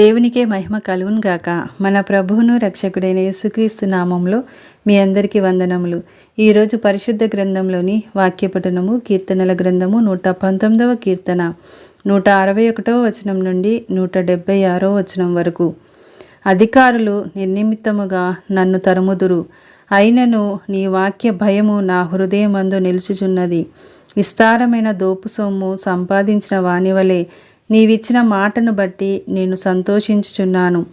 దేవునికే మహిమ కలుగునుగాక. మన ప్రభువును రక్షకుడైన యేసుక్రీస్తు నామంలో మీ అందరికీ వందనములు. ఈరోజు పరిశుద్ధ గ్రంథంలోని వాక్యపఠనము కీర్తనల గ్రంథము నూట పంతొమ్మిదవ కీర్తన నూట అరవై ఒకటవ వచనం నుండి నూట డెబ్భై ఆరో వచనం వరకు. అధికారులు నిర్నిమిత్తముగా నన్ను తరుముదురు. అయినను నీ వాక్య భయము నా హృదయమందు నిలుచుచున్నది. విస్తారమైన దోపు సొమ్ము సంపాదించిన వానివలే నీవిచ్చిన మాటను బట్టి నేను సంతోషించుచున్నాను.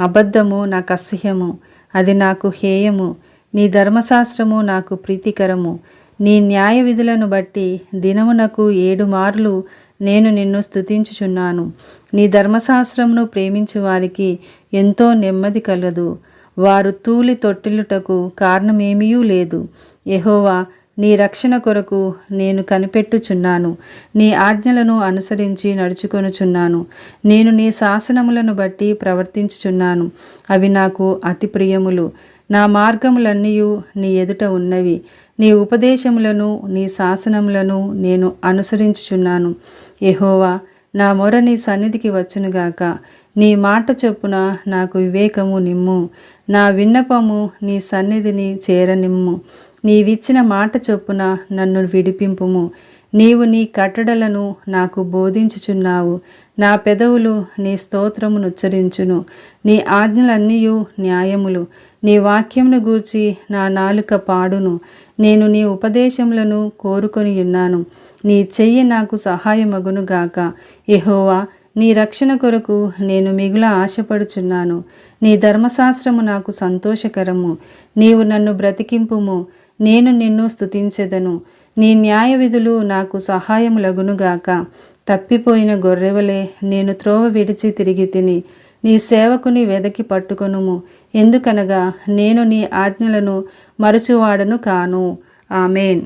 అబద్ధము నాకు అసహ్యము అది నాకు హేయము. నీ ధర్మశాస్త్రము నాకు ప్రీతికరము. నీ న్యాయ విధులను బట్టి దినమునకు ఏడు మార్లు నేను నిన్ను స్తుతించుచున్నాను. నీ ధర్మశాస్త్రమును ప్రేమించు వారికి ఎంతో నెమ్మది కలదు. వారు తూలి తొట్టిల్లుటకు కారణమేమీ లేదు. యహోవా నీ రక్షణ కొరకు నేను కనిపెట్టుచున్నాను. నీ ఆజ్ఞలను అనుసరించి నడుచుకొనుచున్నాను. నేను నీ శాసనములను బట్టి ప్రవర్తించుచున్నాను. అవి నాకు అతి ప్రియములు. నా మార్గములన్నీ నీ ఎదుట ఉన్నవి. నీ ఉపదేశములను నీ శాసనములను నేను అనుసరించుచున్నాను. ఎహోవా నా మొర నీ సన్నిధికి వచ్చునుగాక. నీ మాట చొప్పున నాకు వివేకము నిమ్ము. నా విన్నపము నీ సన్నిధిని చేరనిమ్ము. నీవిచ్చిన మాట చొప్పున నన్ను విడిపింపుము. నీవు నీ కట్టడలను నాకు బోధించుచున్నావు. నా పెదవులు నీ స్తోత్రమును ఉచ్చరించును. నీ ఆజ్ఞలన్నీయు న్యాయములు. నీ వాక్యమును గూర్చి నా నాలుక పాడును. నేను నీ ఉపదేశములను కోరుకొని ఉన్నాను. నీ చెయ్యి నాకు సహాయమగును గాక. ఎహోవా నీ రక్షణ కొరకు నేను మిగుల ఆశపడుచున్నాను. నీ ధర్మశాస్త్రము నాకు సంతోషకరము. నీవు నన్ను బ్రతికింపుము. నేను నిన్ను స్తుతించెదను. నీ న్యాయ విధులు నాకు సహాయములగునుగాక తప్పిపోయిన గొర్రెవలే నేను త్రోవ విడిచి తిరిగి తిని నీ సేవకుని వెదకి పట్టుకొనుము. ఎందుకనగా నేను నీ ఆజ్ఞలను మరచువాడను కాను. ఆమెన్.